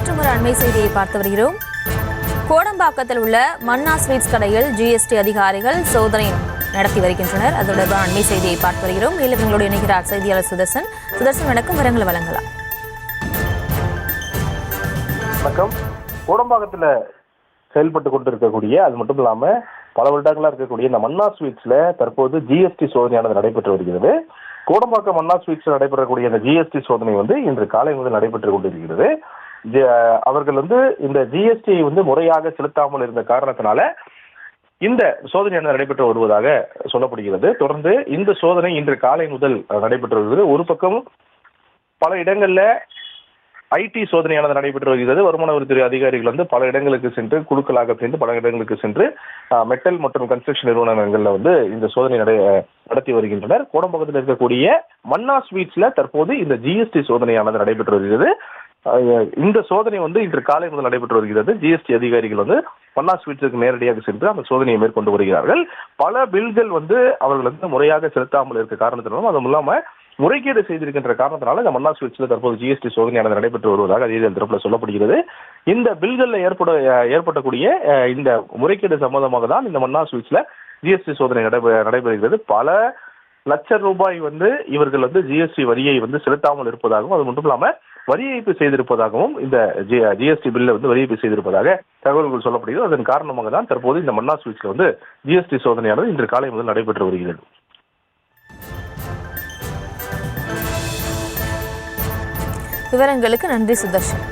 மற்றும் ஒரு அண்மை செய்தியை பார்த்து வருகிறோம். கோடம்பாக்கத்தில் உள்ள மன்னா ஸ்வீட்ஸ் கடையில் ஜிஎஸ்டி அதிகாரிகள் சோதனை நடத்தி வருகின்றனர். அது தொடர்பான அண்மை செய்தியை பார்த்து வருகிறோம். மேலும் எங்களோடு இணைகிறார் செய்தியாளர் சுதர்சன். சுதர்சன் வணக்கம். விவரங்களை வழங்கலாம். வணக்கம். கோடம்பாக்கத்தில் செயல்பட்டு கொண்டு இருக்கக்கூடிய அது மட்டும் இல்லாம பல வருடங்களா இருக்கக்கூடிய இந்த மன்னா ஸ்வீட்ஸ்ல தற்போது ஜிஎஸ்டி சோதனையானது நடைபெற்று வருகிறது. கோடம்பாக்கம் மன்னா ஸ்வீட்ஸில் நடைபெறக்கூடிய இந்த ஜிஎஸ்டி சோதனை வந்து இன்று காலை முதல் நடைபெற்று கொண்டிருக்கிறது. அவர்கள் வந்து இந்த ஜிஎஸ்டி வந்து முறையாக செலுத்தாமல் இருந்த காரணத்தினால இந்த சோதனை நடைபெற்று வருவதாக சொல்லப்படுகிறது. தொடர்ந்து இந்த சோதனை இன்று காலை முதல் நடைபெற்று வருகிறது. ஒரு பக்கம் பல இடங்கள்ல ஐடி சோதனையானது நடைபெற்று வருகிறது. வருமான வரித்துறை அதிகாரிகள் வந்து பல இடங்களுக்கு சென்று குழுக்களாக சேர்ந்து பல இடங்களுக்கு சென்று மெட்டல் மற்றும் கன்ஸ்ட்ரக்ஷன் நிறுவனங்கள்ல வந்து இந்த சோதனை நடை நடத்தி வருகின்றனர். கோடம்பாக்கத்தில் இருக்கக்கூடிய மன்னா ஸ்வீட்ஸ்ல தற்போது இந்த ஜிஎஸ்டி சோதனையானது நடைபெற்று வருகிறது. இந்த சோதனை வந்து இன்று காலை முதல் நடைபெற்று வருகிறது. ஜிஎஸ்டி அதிகாரிகள் வந்து மன்னா ஸ்வீட்ஸுக்கு நேரடியாக சென்று அந்த சோதனையை மேற்கொண்டு வருகிறார்கள். பல பில்கள் வந்து அவர்கள் வந்து முறையாக செலுத்தாமல் இருக்க காரணத்தினாலும் அதுவும் இல்லாமல் முறைகேடு செய்திருக்கின்ற காரணத்தினால இந்த மன்னா சுவிட்சில் தற்போது ஜிஎஸ்டி சோதனையானது நடைபெற்று வருவதாக அதிகாரிகள் தரப்பில் சொல்லப்படுகிறது. இந்த பில்களில் ஏற்பட ஏற்படக்கூடிய இந்த முறைகேடு சம்பந்தமாக தான் இந்த மன்னா சுவிட்சில் ஜிஎஸ்டி சோதனை நடைபெற நடைபெறுகிறது. பல லட்சம் ரூபாய் வந்து இவர்கள் வந்து ஜிஎஸ்டி வரியை வந்து செலுத்தாமல் இருப்பதாகவும் அது மட்டும் இல்லாமல் வரி ஏய்ப்பு செய்திருப்பதாகவும் இந்த ஜிஎஸ்டி பில்ல வந்து வரி ஏய்ப்பு செய்திருப்பதாக தகவல்கள் சொல்லப்படுகிறது. அதன் காரணமாக தான் தற்போது இந்த மன்னா ஸ்வீட்ஸ்ல வந்து ஜிஎஸ்டி சோதனையானது இன்று காலை முதல் நடைபெற்று வருகிறது. விவரங்களுக்கு நன்றி சுதர்ஷன்.